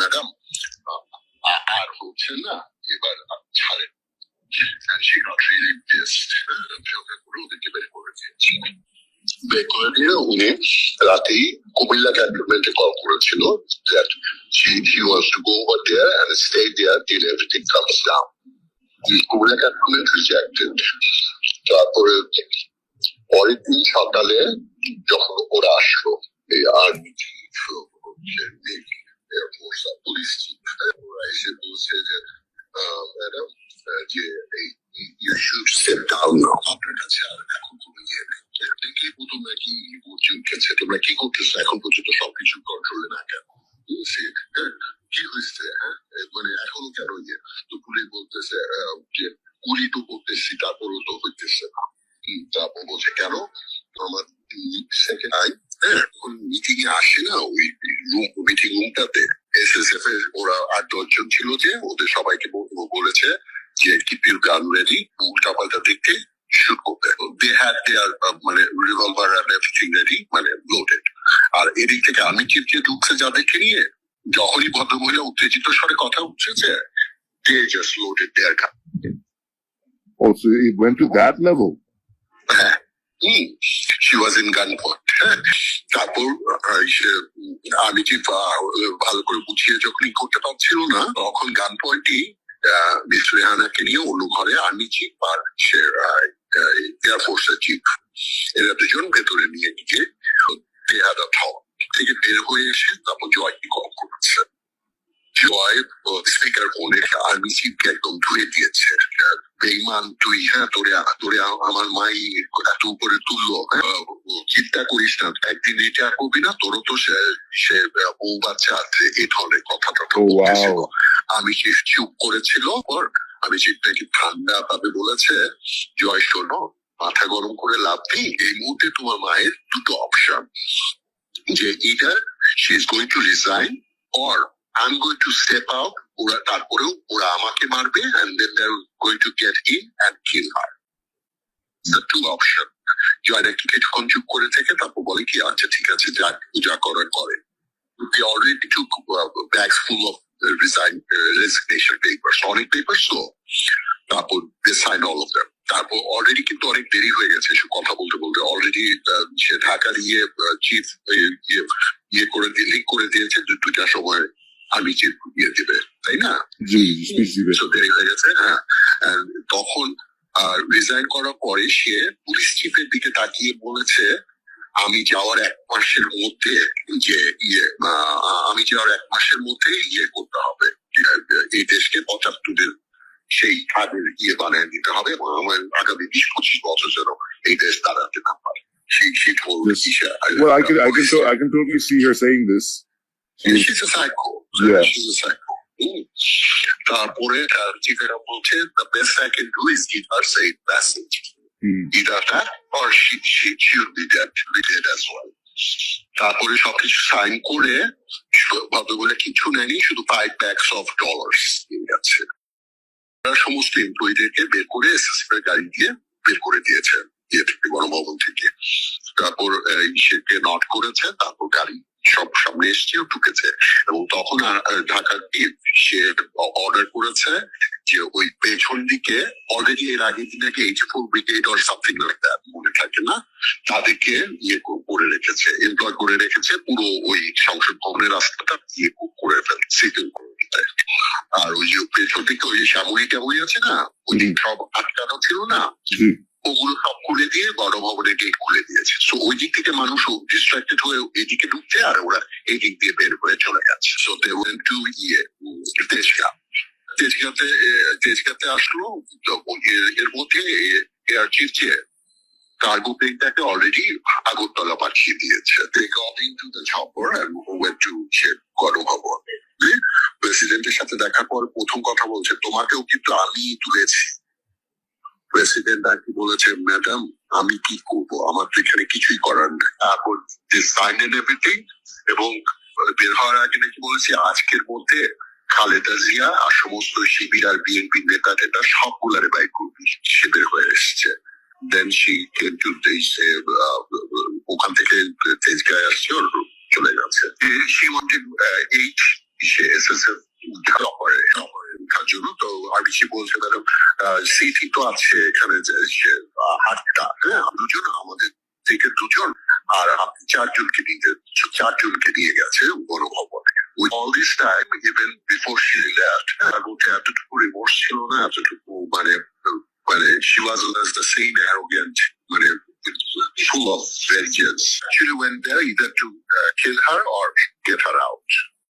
Madam আর হচ্ছে না এবার ছাড়েন রাতেই কুমিল্লা কল করেছিল. কুমিল্লা ক্যান্টনমেন্ট তারপরে পরের দিন সকালে যখন ওরা আসলো, এই আর্মি এয়ারফোর্স পুলিশ ওরা এসে বলছে যে ম্যাডাম যে এই ইউ শুড স্টেপ ডাউন আপনার কাছে আর এখন কোনো ইয়ে নেই প্রথমে কি উঠে উঠেছে তোমরা কি করতেছো এখন পর্যন্ত সবকিছু কন্ট্রোলে না কেন কি হয়েছে হ্যাঁ মানে এখনও কেন ইয়ে তো পুলিশ বলতেছে যে গুলি তো করতেছি তারপরও তো হইতেছে না তারপর বলছে কেন আমার সেকেন্ড আই এখন মিটিং এ আসে না ওই রুম মিটিং রুমটাতে এসএসএফ এর ওরা আট দশজন ছিল যে ওদের সবাইকে বল- বলেছে যে কিপ ইউর গান রেডি উল্টা পাল্টা দেখতে হ্যাড দেয়ার মানে রিভলভার মানে আর এদিক থেকে আমি চিপ যে ঢুকছে যাদেরকে নিয়ে যখনই ভদ্রমহিলা উত্তেজিত স্বরে কথা উঠেছে দে জাস্ট লোডেড দেয়ার গান Oh, so it went to that level. তারপর আমি আহ, ভালো করে বুঝিয়ে যখনই করতে পারছিল না তখন গান পয়েন্টই মিস রেহানাকে নিয়ে অন্য ঘরে আর্মি চিফ আর এয়ারফোর্সের চিফ এরা দুজন ভেতরে নিয়ে গিয়ে তেহাদা থক থেকে বের হয়ে এসে তারপর জয়কে কল করেছে। জয় স্পিকার ফোনে আর্মি চিফকে একদম ধুয়ে দিয়েছে। বেইমান তুই হ্যাঁ তোরে তোরে আমার মাই এত উপরে তুললো। চিন্তা করিস না একদিন এটা করবি না তোরও তো সে সে বউ বাচ্চা আছে এই ধরনের কথা টথা Oh, wow. আমি চিফ চুপ করেছিল আমি চিফটাকে ঠান্ডা ভাবে বলেছে জয় শোনো মাথা গরম করে লাভ নেই এই মুহূর্তে তোমার মায়ের দুটো অপশন যে either she is going to resign or I am going to step out ওরা তারপরেও ওরা আমাকে মারবে and then they going to get in and kill her the two option জয়রা কি কিছুক্ষণ চুপ করে থেকে তারপর বলে কি আচ্ছা ঠিক আছে যা করার করে। We already took uh, bags full of uh, resign uh, resignation তারপর signed all of them. তারপর অলরেডি কিন্তু অনেক দেরি হয়ে গেছে এসব কথা বলতে বলতে। অলরেডি সে ঢাকার ইয়ে চিফ ইয়ে ইয়ে করে দিয়ে লিঙ্ক করে দিয়েছে দু- দুটার সময় আমি চিফ ইয়ে দিবে তাই না? দেরি হয়ে গেছে হ্যাঁ। তখন রিজাইন করার পরে সে পুলিশ চিফের দিকে তাকিয়ে বলেছে আমি যাওয়ার এক মাসের মধ্যে যে ইয়ে আমি যাওয়ার এক মাসের মধ্যে ইয়ে করতে হবে। এই দেশকে পঁচাত্তরের সেই আগের ইয়ে বানিয়ে দিতে হবে এবং আমার আগামী বিশ পঁচিশ বছর যেন এই দেশ দাঁড়াতে না পারে সেই সেই Yes. Well, I can, I can, to- I can totally see her saying this. Yeah, she's a psycho. Yeah. She's a psycho. Mm. তারপরে তার যেটা বলছে the best I can do is give her safe message. Hmm. Either that or she, she should be dead, be dead as well. তারপরে সবকিছু sign করে ভাবে বলে কিছু নেয়নি শুধু ফাইভ ব্যাগস অফ ডলার্স নিয়ে গেছে তারা সমস্ত এমপ্লয়ীদেরকে বের করে এসএসএফ গাড়ি দিয়ে বের করে দিয়েছে গণভবন থেকে। তারপর সেকে নট করেছে, তারপর গাড়ি সব সামনে এসছে ঢুকেছে। এবং তখন আর- আর ঢাকা সে অর্ডার করেছে যে ওই পেছন দিকে অলরেডি এর দিন নাকি H four brigade or something মনে থাকে না, তাদেরকে ইয়ে করে রেখেছে এমপ্লয় করে রেখেছে, পুরো ওই সংসদ ভবনের রাস্তাটা ইয়ে করে ফেলছে আর ওই যে পেছন ওই যে সাময়িক টাময়িক আছে না? ওই সব আটকানো ছিল না? ওগুলো সব খুলে দিয়ে গণভবনের গেট খুলে দিয়েছে। সো ওই দিক থেকে মানুষ ডিস্ট্রাক্টেড হয়ে এদিকে ঢুকছে আর ওরা এই দিক দিয়ে বের হয়ে চলে যাচ্ছে। সো দে ওয়েন্ট টু ইয়ে তেজগা। তেজগাতে তেজগাতে আসলো এর- মধ্যে এয়ার চিফ যে কার্গো প্লেনটাকে অলরেডি আগরতলা পাঠিয়ে দিয়েছে। They got into the chopper and went to সে গণভবন। সাথে দেখার পর প্রথম কথা বলছে, তোমাকেও কিন্তু আমি তুলেছি। প্রেসিডেন্ট আর কি বলেছে ম্যাডাম আমি কি করব? আমার তো এখানে কিছুই করার নেই। সাইন এন্ড এভরিথিং এবং বের হওয়ার আগে নাকি বলেছি, আজকের মধ্যে খালেদা জিয়া আর সমস্ত শিবির আর বিএনপি নেতা টেতা সবগুলারে বাই করবি। সে বের হয়ে এসছে। দেন সি কেম ওখান থেকে তেজগায় আসছে চলে গেছে। সি ওয়ান্টেড এইট সে উদ্ধার করে তার জন্য তো কিছু বলছে ম্যাডাম সিটি তো আছে এখানে আটটা হ্যাঁ দুজন আমাদের থেকে দুজন আর আপনি চারজনকে নিতে চারজনকে নিয়ে গেছে even before she মানে মানে মানে went there either to uh, kill her or get her out.